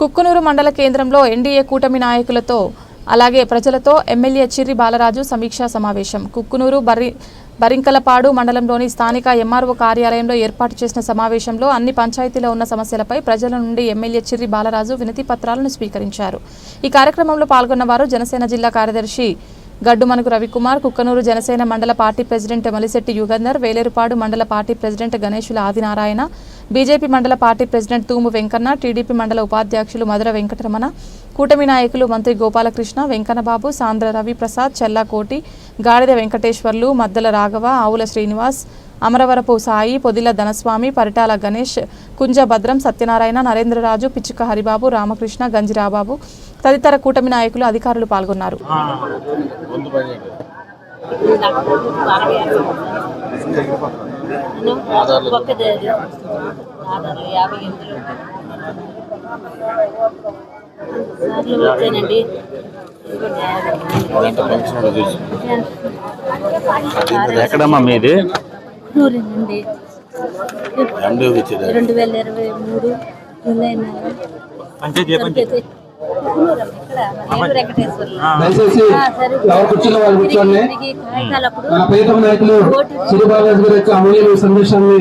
కుక్కునూరు మండల కేంద్రంలో ఎన్డీఏ కూటమి నాయకులతో అలాగే ప్రజలతో ఎమ్మెల్యే చిర్రి బాలరాజు సమీక్షా సమావేశం. కుక్కునూరు బర్రి బరింకలపాడు మండలంలోని స్థానిక ఎంఆర్ఓ కార్యాలయంలో ఏర్పాటు చేసిన సమావేశంలో అన్ని పంచాయతీలో ఉన్న సమస్యలపై ప్రజల నుండి ఎమ్మెల్యే చిర్రి బాలరాజు వినతి పత్రాలను స్వీకరించారు. ఈ కార్యక్రమంలో పాల్గొన్న వారు జనసేన జిల్లా కార్యదర్శి గడ్డు మనకు రవికుమార్ కుక్కనూరు జనసేన మండల పార్టీ ప్రెసిడెంట్ మలిశెట్టి యుగంధర్ వేలేరుపాడు మండల party president Ganeshula Adinarayana BJP మండల party president Thumu Venkanna TDP మండల ఉపాధ్యక్షులు మధుర వెంకటరమణ కూటమి నాయకులు మంత్రి గోపాలకృష్ణ వెంకన్నబాబు సాంద్ర రవిప్రసాద్ చెల్లాకోటి గాడిద వెంకటేశ్వర్లు మద్దల రాఘవ ఆవుల శ్రీనివాస్ అమరవరపు సాయి పొదిల ధనస్వామి పరిటాల గణేష్ కుంజ భద్రం సత్యనారాయణ నరేంద్రరాజు పిచ్చుక హరిబాబు రామకృష్ణ గంజిరాబాబు తదితర కూటమి నాయకులు అధికారులు పాల్గొన్నారు. యాభై ఎక్కడమ్మా మీది? రెండు వేల ఇరవై మూడు జూలై నెల దయచేసి కూర్చున్న వాళ్ళు కూర్చోండి. మన ప్రియతమ నాయకులు శ్రీబాబాజీ గారి యొక్క అమూల్యమైన సందేశాన్ని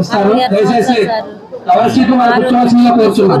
ఇస్తారు. దయచేసి ఎవరి సీట్లు వాళ్ళు కూర్చోవాల్సిందిగా కోరుచున్నాం.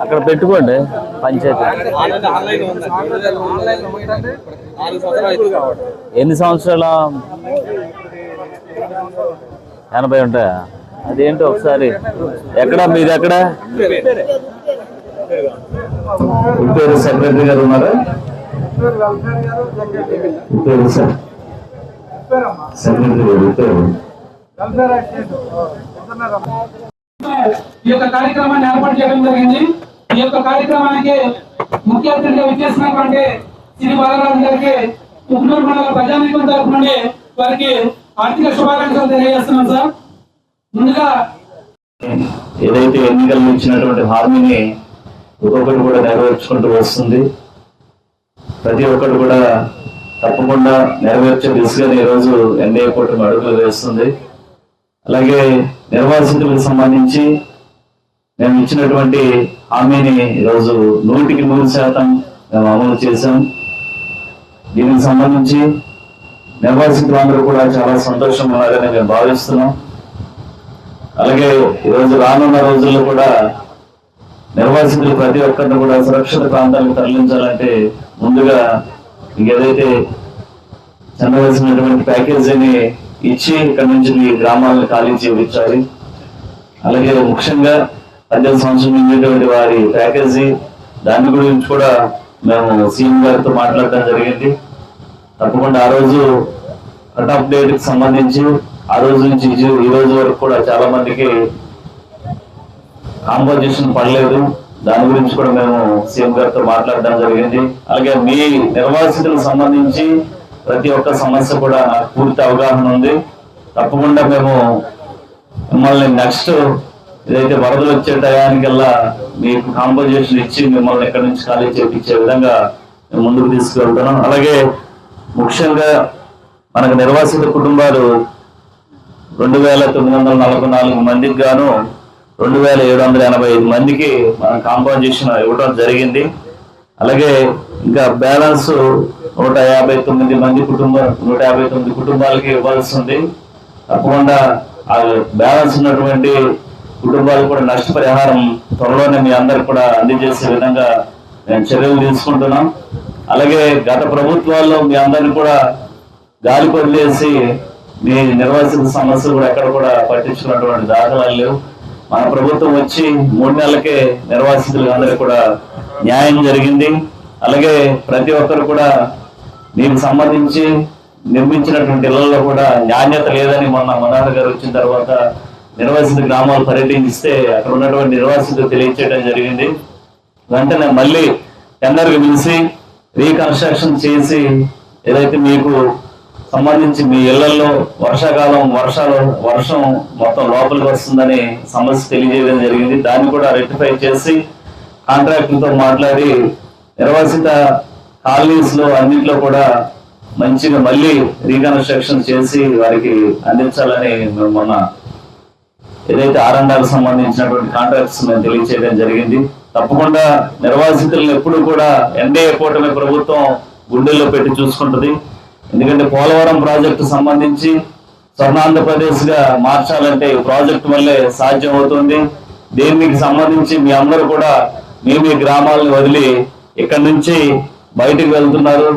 అక్కడ పెట్టుకోండి. పంచాయతీ. ఎన్ని సంవత్సరాల? ఎనభై ఉంటాయా? అదేంటి ఒకసారి? ఎక్కడ? మీరు ఎక్కడ? ఉత్తూరు సెక్రటరీ గారు ఉన్నారా? ఉత్తూరు సె- సెక్రటరీ గారు ఈ యొక్క కార్యక్రమాన్ని ఏర్పాటు చేయడం జరిగింది. ఈ యొక్క కార్యక్రమానికి ముఖ్య అతిథిగా విచ్చేసినటువంటి శ్రీ బాలరాజు గారికి ఉగ్నూరు మండల ప్రజానీకం తరపు నుండి వారికి ఆర్థిక శుభాకాంక్షలు తెలియజేస్తున్నాం సార్. ముందుగా ఏదైతే ఎన్నికల్లో ఇచ్చినటువంటి హామీని ఒక్కొక్కటి కూడా నెరవేర్చుకుంటూ వస్తుంది. ప్రతి ఒక్కరు కూడా తప్పకుండా నెరవేర్చే దిశగా ఈరోజు ఎన్డీఏ కూటమి అడుగులు వేస్తుంది. అలాగే నిర్వాసితులకు సంబంధించి మేము ఇచ్చినటువంటి హామీని ఈరోజు నూటికి నూరు శాతం మేము అమలు చేశాం. దీనికి సంబంధించి నిర్వాసితులందరూ కూడా చాలా సంతోషం ఉన్నారని మేము భావిస్తున్నాం. అలాగే ఈరోజు రానున్న రోజుల్లో కూడా నిర్వాసితులు ప్రతి ఒక్కరిని కూడా సురక్షిత ప్రాంతాలకు తరలించాలంటే ముందుగా ఇంకేదైతే ఏదైతే చెందవలసినటువంటి ప్యాకేజీని ఇచ్చి ఇక్కడ నుంచి మీ గ్రామాలను ఖాళీ చేయించాలి అలాగే ముఖ్యంగా పద్దెనిమిది సంవత్సరం నిండినటువంటి వారి ప్యాకేజీ దాని గురించి కూడా మేము సీఎం గారితో మాట్లాడడం జరిగింది. తప్పకుండా ఆ రోజు కట్ ఆఫ్ డేట్కి సంబంధించి ఆ రోజు నుంచి ఈ- ఈ రోజు వరకు కూడా చాలా మందికి కాంపోజిషన్ పడలేదు. దాని గురించి కూడా మేము సీఎం గారితో మాట్లాడడం జరిగింది. అలాగే మీ నిర్వాసితులకు సంబంధించి ప్రతి ఒక్క సమస్య కూడా పూర్తి అవగాహన ఉంది. తప్పకుండా మేము మిమ్మల్ని నెక్స్ట్ ఏదైతే వరదలు వచ్చే టయానికల్లా మీకు కాంపోజిషన్ ఇచ్చి మిమ్మల్ని ఎక్కడి నుంచి ఖాళీ చేపించే విధంగా మేము ముందుకు తీసుకెళ్తున్నాం అలాగే ముఖ్యంగా మనకు నిర్వాసిత కుటుంబాలు రెండు వేల తొమ్మిది వందల నలభై నాలుగు మందికి గాను రెండు వేల ఏడు వందల ఎనభై ఐదు మందికి మనం కాంపోజిషన్ ఇవ్వడం జరిగింది. అలాగే ఇంకా బ్యాలెన్స్ నూట యాభై తొమ్మిది మంది కుటుంబం నూట యాభై తొమ్మిది కుటుంబాలకి ఇవ్వాల్సి ఉంది. తప్పకుండా ఆ బ్యాలెన్స్ ఉన్నటువంటి కుటుంబాలకు కూడా నష్టపరిహారం త్వరలోనే మీ అందరికి కూడా అందజేసే విధంగా మేము చర్యలు తీసుకుంటున్నాం. అలాగే గత ప్రభుత్వాల్లో మీ అందరిని కూడా గాలి వదిలేసి మీ నిర్వాసిత సమస్యలు కూడా ఎక్కడ కూడా పట్టించుకున్నటువంటి దాఖలాలు లేవు. మన ప్రభుత్వం వచ్చి మూడు నెలలకే నిర్వాసితులు అందరికీ కూడా న్యాయం జరిగింది. అలాగే ప్రతి ఒక్కరు కూడా దీనికి సంబంధించి నిర్మించినటువంటి ఇళ్ళలో కూడా నాణ్యత లేదని మొన్న మనోహర్ గారు వచ్చిన తర్వాత నిర్వాసిత గ్రామాలు పర్యటించిస్తే అక్కడ ఉన్నటువంటి నిర్వాసిత తెలియచేయడం జరిగింది. వెంటనే మళ్ళీ టెండర్కి పిలిచి రీకన్స్ట్రక్షన్ చేసి ఏదైతే మీకు సంబంధించి మీ ఇళ్ళలో వర్షాకాలం వర్షాలు వర్షం మొత్తం లోపలికి వస్తుందని సమస్య తెలియజేయడం జరిగింది. దాన్ని కూడా రెక్టిఫై చేసి కాంట్రాక్టులతో మాట్లాడి నిర్వాసిత కాలనీస్లో అన్నింటిలో కూడా మంచిగా మళ్ళీ రీకన్స్ట్రక్షన్ చేసి వారికి అందించాలని మేము మొన్న ఏదైతే ఆరండాలకు సంబంధించినటువంటి కాంట్రాక్ట్స్ మేము తెలియచేయడం జరిగింది. తప్పకుండా నిర్వాసితులను ఎప్పుడు కూడా ఎన్డీఏ కూటమి ప్రభుత్వం గుండెల్లో పెట్టి చూసుకుంటుంది. ఎందుకంటే పోలవరం ప్రాజెక్టు సంబంధించి స్వర్ణాంధ్రప్రదేశ్గా మార్చాలంటే ఈ ప్రాజెక్టు వల్లే సాధ్యం అవుతుంది దీనికి సంబంధించి మీ అందరూ కూడా మీ మీ గ్రామాలను వదిలి ఇక్కడ నుంచి బయటికి వెళ్తున్నారు.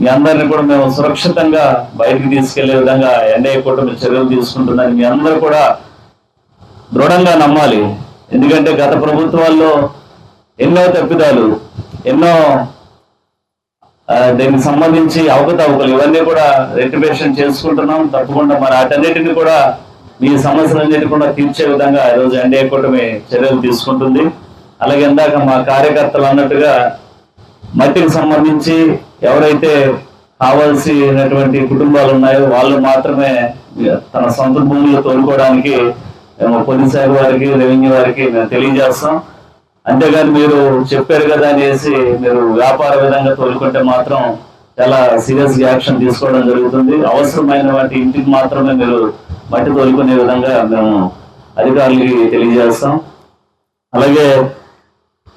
మీ అందరిని కూడా మేము సురక్షితంగా బయటికి తీసుకెళ్ళే విధంగా ఎన్ఐ కూటమి చర్యలు తీసుకుంటున్నారు మీ అందరూ కూడా దృఢంగా నమ్మాలి. ఎందుకంటే గత ప్రభుత్వాల్లో ఎన్నో తప్పిదాలు ఎన్నో దీనికి సంబంధించి అవకతవకలు ఇవన్నీ కూడా రెక్టిఫికేషన్ చేసుకుంటున్నాం. తప్పకుండా మరి వాటన్నిటిని కూడా మీ సమస్యలన్నిటి కూడా తీర్చే విధంగా ఈరోజు ఎన్డీఏ కూటమి చర్యలు తీసుకుంటుంది. అలాగే ఇందాక మా కార్యకర్తలు అన్నట్టుగా మట్టికి సంబంధించి ఎవరైతే కావాల్సినటువంటి కుటుంబాలు ఉన్నాయో వాళ్ళు మాత్రమే తన సొంత భూములు తోలుకోవడానికి మేము పోలీస్ శాఖ వారికి రెవెన్యూ వారికి మేము తెలియజేస్తాం. అంతేగాని మీరు చెప్పారు కదా అనేసి మీరు వ్యాపార విధంగా తోలుకుంటే మాత్రం చాలా సీరియస్ యాక్షన్ తీసుకోవడం జరుగుతుంది. అవసరమైన వాటి ఇంటికి మాత్రమే మీరు మట్టి తోలుకునే విధంగా మేము అధికారులకి తెలియజేస్తాం. అలాగే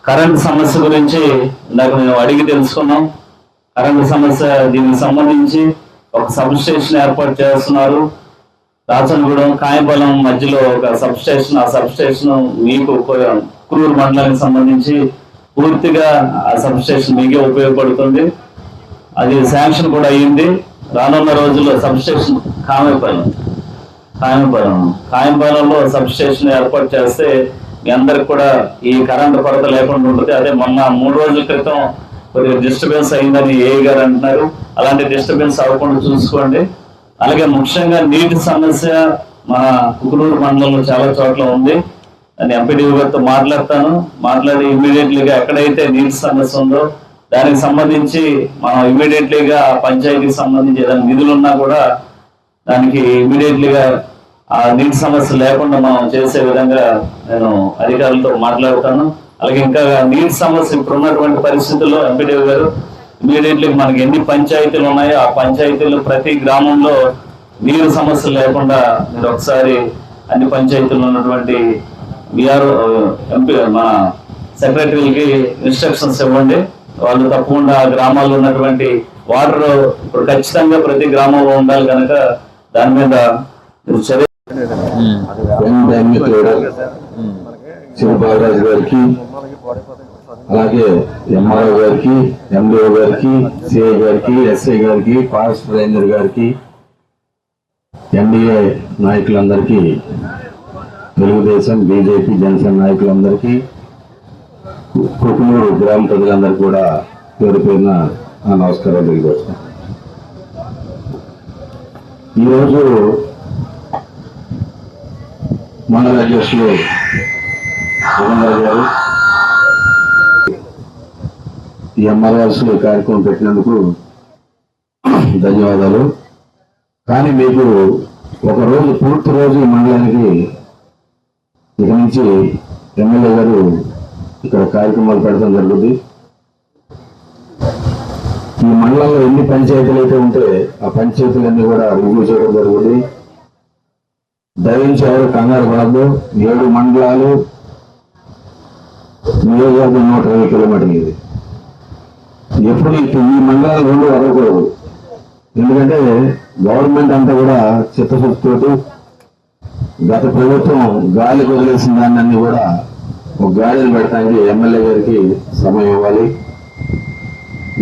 కరెంట్ సమస్య గురించి ఇందాక మేము అడిగి తెలుసుకున్నాం. కరెంట్ సమస్య దీనికి సంబంధించి ఒక సబ్ స్టేషన్ ఏర్పాటు చేస్తున్నారు. రాచనగూడెం కాయబలం మధ్యలో ఒక సబ్ స్టేషన్ ఆ సబ్ స్టేషన్ మీకు కురూరు మండలానికి సంబంధించి పూర్తిగా ఆ సబ్ స్టేషన్ మీకే ఉపయోగపడుతుంది. అది శాంక్షన్ కూడా అయ్యింది రానున్న రోజుల్లో సబ్ స్టేషన్ కామేపాలెం కాయంపాలెం కాయంపాలెంలో సబ్ స్టేషన్ ఏర్పాటు చేస్తే మీ అందరికి కూడా ఈ కరెంట్ కొరత లేకుండా ఉంటుంది అదే మొన్న మూడు రోజుల క్రితం కొద్దిగా డిస్టర్బెన్స్ అయిందని ఏ గారు అంటున్నారు. అలాంటి డిస్టర్బెన్స్ అవ్వకుండా చూసుకోండి. అలాగే ముఖ్యంగా నీటి సమస్య మన కుకునూరు మండలంలో చాలా చోట్ల ఉంది. నేను ఎంపీడీ గారితో మాట్లాడతాను. మాట్లాడి ఇమీడియట్లీగా ఎక్కడైతే నీటి సమస్య ఉందో దానికి సంబంధించి మనం ఇమీడియట్లీగా పంచాయతీకి సంబంధించి ఏదైనా నిధులు ఉన్నా కూడా దానికి ఇమీడియట్లీగా ఆ నీటి సమస్య లేకుండా మనం చేసే విధంగా నేను అధికారులతో మాట్లాడుతాను. అలాగే ఇంకా నీటి సమస్య ఇప్పుడు ఉన్నటువంటి పరిస్థితుల్లో ఎంపీడీ గారు ఇమీడియట్లీ మనకి ఎన్ని పంచాయతీలు ఉన్నాయో ఆ పంచాయతీలు ప్రతి గ్రామంలో నీరు సమస్య లేకుండా మీరు ఒకసారి అన్ని పంచాయతీలు ఉన్నటువంటి విఆర్ ఎంపీ మన సెక్రటరీలకి ఇన్స్ట్రక్షన్స్ ఇవ్వండి. వాళ్ళు తప్పకుండా ఆ గ్రామాల్లో ఉన్నటువంటి వాటర్ ఇప్పుడు ఖచ్చితంగా ప్రతి గ్రామంలో ఉండాలి కనుక దాని మీద చర్య శివబాలరాజు గారికి అలాగే ఎంఆర్ఓ గారికి ఎండిఓ గారికి సిఐ గారికి ఎస్ఐ గారికి ఫారెస్ట్ రేంజర్ గారికి ఎన్డీఏ నాయకులందరికీ తెలుగుదేశం బీజేపీ జనసేన నాయకులందరికీ కుకునూరు గ్రామ ప్రజలందరికీ కూడా పేరు పేరున నమస్కారాలు తెలియజేస్తాను ఈరోజు మండల అధ్యక్షులు గారు ఈ ఎంఆర్ఆర్స్ కార్యక్రమం పెట్టినందుకు ధన్యవాదాలు. కానీ మీకు ఒక రోజు పూర్తి రోజు ఈ మండలానికి ఇక నుంచి ఎమ్మెల్యే గారు ఇక్కడ కార్యక్రమాలు పెడతాం జరుగుతుంది ఈ మండలంలో ఎన్ని పంచాయతీలు అయితే ఉంటే ఆ పంచాయతీలన్నీ కూడా రివ్యూ చేయడం జరుగుతుంది దయించి ఎవరు కంగారు పడద్దు. ఏడు మండలాలు నియోజకవర్గం నూట ఇరవై కిలోమీటర్లు ఇది. ఎప్పుడు ఈ మండలాలు రెండు అవ్వకూడదు ఎందుకంటే గవర్నమెంట్ అంతా కూడా చిత్తశుద్ధితోటి గత ప్రభుత్వం గాలి వదిలేసిన దాన్ని అన్ని కూడా ఒక గాడిని పెడతానికి ఎమ్మెల్యే గారికి సమయం ఇవ్వాలి.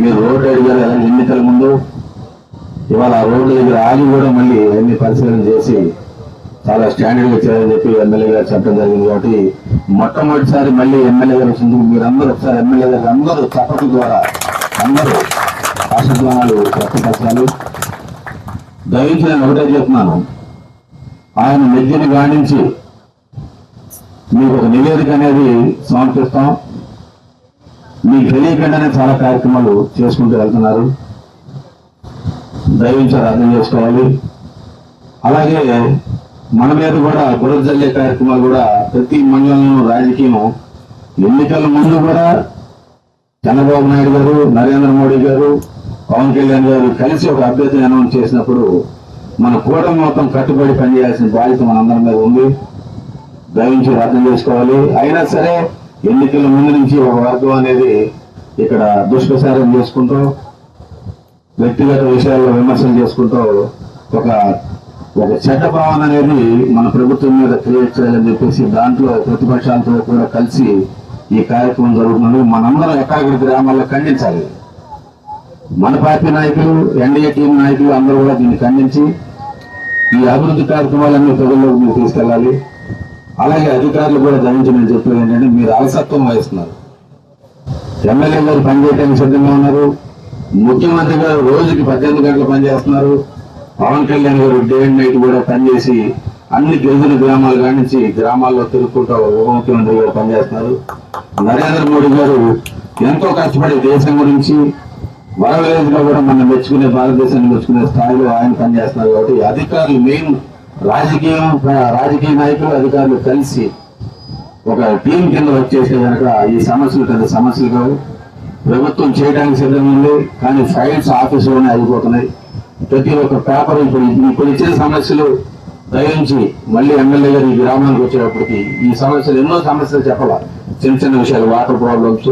మీరు రోడ్డు అడిగారు ఎలాంటి ఎన్నికల ముందు. ఇవాళ ఆ రోడ్డు దగ్గర ఆగి కూడా మళ్ళీ అన్ని పరిశీలన చేసి చాలా స్టాండర్డ్గా చేయాలని చెప్పి ఎమ్మెల్యే గారు చెప్పడం జరిగింది కాబట్టి మొట్టమొదటిసారి మళ్ళీ ఎమ్మెల్యే గారు వచ్చింది మీరు ఒకసారి ఎమ్మెల్యే గారు అందరూ చప్పట్ల ద్వారా అందరూ ఆశీర్వాదాలు వ్యక్తపరచాలి. దయించి నేను ఒకటే చెప్తున్నాను. ఆయన మెజ్జిని గాణించి మీకు ఒక నివేదిక అనేది సమర్పిస్తాం. మీకు తెలియకుండానే చాలా కార్యక్రమాలు చేసుకుంటూ వెళ్తున్నారు. దయవించారు అర్థం చేసుకోవాలి. అలాగే మన మీద కూడా బురద జల్లే కార్యక్రమాలు కూడా ప్రతి మండలంలో రాజకీయం ఎన్నికల ముందు కూడా చంద్రబాబు నాయుడు గారు నరేంద్ర మోడీ గారు పవన్ కళ్యాణ్ గారు కలిసి ఒక అభ్యర్థిని అనౌన్స్ చేసినప్పుడు మన కూటమి మొత్తం కట్టుబడి పనిచేయాల్సిన బాధ్యత మనందరి మీద ఉంది. దయించి అర్థం చేసుకోవాలి. అయినా సరే ఎన్నికల ముందు నుంచి ఒక వర్గం అనేది ఇక్కడ దుష్ప్రచారం చేసుకుంటూ వ్యక్తిగత విషయాల్లో విమర్శలు చేసుకుంటూ ఒక ఒక చెడ్డ భావన అనేది మన ప్రభుత్వం మీద క్రియేట్ చేయాలని చెప్పేసి దాంట్లో ప్రతిపక్షాలతో కూడా కలిసి ఈ కార్యక్రమం జరుగుతున్నది. మనందరం ఎక్కడెక్కడ గ్రామాల్లో ఖండించాలి. మన పార్టీ నాయకులు ఎన్డీఏ టీం నాయకులు అందరూ కూడా దీన్ని ఖండించి ఈ అభివృద్ధి కార్యక్రమాలన్నీ ప్రజల్లోకి మీరు తీసుకెళ్ళాలి. అలాగే అధికారులు కూడా గమనించి నేను చెప్పేది ఏంటంటే మీరు అలసత్వం వహిస్తున్నారు. ఎమ్మెల్యే గారు పనిచేయడానికి సిద్ధంగా ఉన్నారు. ముఖ్యమంత్రి గారు రోజుకి పద్దెనిమిది గంటలు పనిచేస్తున్నారు. పవన్ కళ్యాణ్ గారు డే అండ్ నైట్ కూడా పనిచేసి అన్ని గిరిజన గ్రామాల కానించి నుంచి గ్రామాల్లో తిరుగుకుంటూ ఉప ముఖ్యమంత్రి గారు పనిచేస్తున్నారు. నరేంద్ర మోడీ గారు ఎంతో కష్టపడి దేశం గురించి వరవేదిగా కూడా మనం మెచ్చుకునే భారతదేశాన్ని మెచ్చుకునే స్థాయిలో ఆయన పనిచేస్తున్నారు కాబట్టి అధికారులు మెయిన్ రాజకీయం రాజకీయ నాయకులు అధికారులు కలిసి ఒక టీం కింద వచ్చేస్తే కనుక ఈ సమస్యలు పెద్ద సమస్యలు కావు. ప్రభుత్వం చేయడానికి సిద్ధంగా కానీ ఫైల్స్ ఆఫీసులోనే అయిపోతున్నాయి ప్రతి ఒక్క పేపర్ ఇప్పుడు ఇప్పుడు ఇచ్చిన సమస్యలు దయించి మళ్ళీ ఎమ్మెల్యే గారు ఈ గ్రామానికి వచ్చేటప్పటికి ఈ సమస్యలు ఎన్నో సమస్యలు చెప్పాల. చిన్న చిన్న విషయాలు వాటర్ ప్రాబ్లమ్స్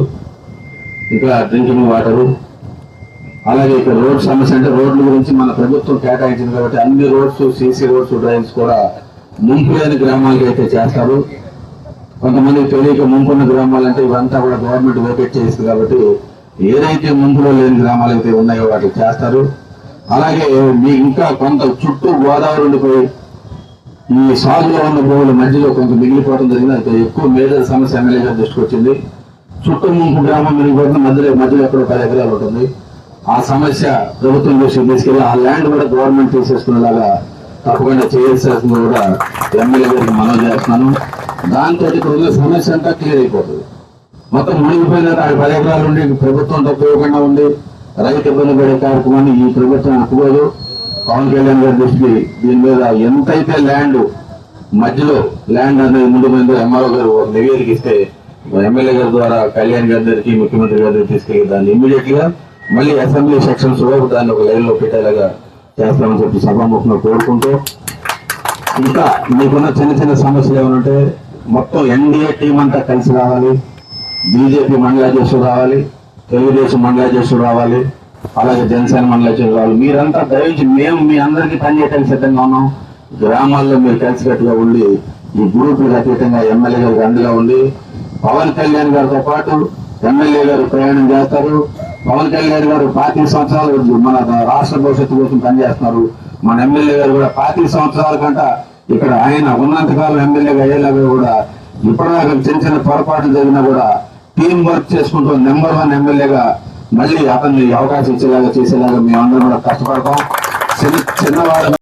ఇంకా డ్రింకింగ్ వాటరు అలాగే ఇక్కడ రోడ్ సమస్య అంటే రోడ్ల గురించి మన ప్రభుత్వం కేటాయించింది కాబట్టి అన్ని రోడ్స్ సీసీ రోడ్స్ డ్రైన్స్ కూడా ముంపు లేని గ్రామాలకి అయితే చేస్తారు. కొంతమంది తెలియక ముంపున్న గ్రామాలు అంటే ఇవంతా కూడా గవర్నమెంట్ వేకెట్ చేసింది కాబట్టి ఏదైతే ముంపులో లేని గ్రామాలు అయితే ఉన్నాయో వాటికి చేస్తారు. అలాగే మీ ఇంకా కొంత చుట్టూ గోదావరి ఉండిపోయి ఈ సాగులో ఉన్న భూముల మధ్యలో కొంత మిగిలిపోవడం జరిగింది. అంత ఎక్కువ మేజర్ సమస్య ఎమ్మెల్యే గారి దృష్టికి వచ్చింది. చుట్టూ ముంపు గ్రామం మిగిలిపోతుంది మధ్యలో మధ్యలో ఎక్కడో పది ఎకరాలు ఉంటుంది. ఆ సమస్య ప్రభుత్వం దృష్టికి తీసుకెళ్ళి ఆ ల్యాండ్ కూడా గవర్నమెంట్ తీసేసుకునేలాగా తప్పకుండా చేయాల్సింది కూడా ఎమ్మెల్యే గారికి మనం చేస్తున్నాను. దాంతో ఇప్పుడు ఉన్న సమస్య అంతా క్లియర్ అయిపోతుంది. మొత్తం మునిగిపోయిన ఆ పది ఎకరాలు ఉండి ప్రభుత్వం తప్పకుండా ఇవ్వకుండా ఉండి రైతు ఇబ్బంది పడే కార్యక్రమాన్ని ఈ ప్రభుత్వం ఒప్పుకోదు. పవన్ కళ్యాణ్ గారి దృష్టికి దీని మీద ఎంతైతే ల్యాండ్ మధ్యలో ల్యాండ్ అనేది ముందు ముందు ఎంఆర్ఓ గారు ఒక నివేదిక ఇస్తే ఎమ్మెల్యే గారి ద్వారా కళ్యాణ్ గారి దగ్గరికి ముఖ్యమంత్రి గారి దగ్గరికి తీసుకెళ్ళి దాన్ని ఇమీడియట్గా మళ్ళీ అసెంబ్లీ సెక్షన్స్లో దాన్ని ఒక లైన్లో పెట్టేలాగా చేస్తామని చెప్పి సభాముఖంగా కోరుకుంటూ ఇంకా మీకున్న చిన్న చిన్న సమస్యలు ఏమంటే మొత్తం ఎన్డీఏ టీం అంతా కలిసి రావాలి. బీజేపీ మండలాధ్యక్షుడు రావాలి. తెలుగుదేశం మండలాధ్యక్షుడు రావాలి అలాగే జనసేన మండలాధ్యక్షుడు రావాలి. మీరంతా దయచి మేము మీ అందరికీ పనిచేయడానికి సిద్ధంగా ఉన్నాం. గ్రామాల్లో మీరు కలిసికట్టుగా ఉండి ఈ గ్రూపులకు అతీతంగా ఎమ్మెల్యే గారికి అండగా ఉండి పవన్ కళ్యాణ్ గారితో పాటు ఎమ్మెల్యే గారు ప్రయాణం చేస్తారు. పవన్ కళ్యాణ్ గారు పాతిక సంవత్సరాలు మన రాష్ట్ర భవిష్యత్తు కోసం పనిచేస్తున్నారు. మన ఎమ్మెల్యే గారు కూడా పాతిక సంవత్సరాల కంట ఇక్కడ ఆయన ఉన్నంతకాలం ఎమ్మెల్యేగా అయ్యేలాగా కూడా ఇప్పటిదాకా చిన్న చిన్న పొరపాట్లు జరిగినా కూడా టీం వర్క్ చేసుకుంటూ నెంబర్ వన్ ఎమ్మెల్యేగా మళ్ళీ అతన్ని అవకాశం ఇచ్చేలాగా చేసేలాగా మేమందరం కూడా కష్టపడతాం. చిన్న చిన్నవాడు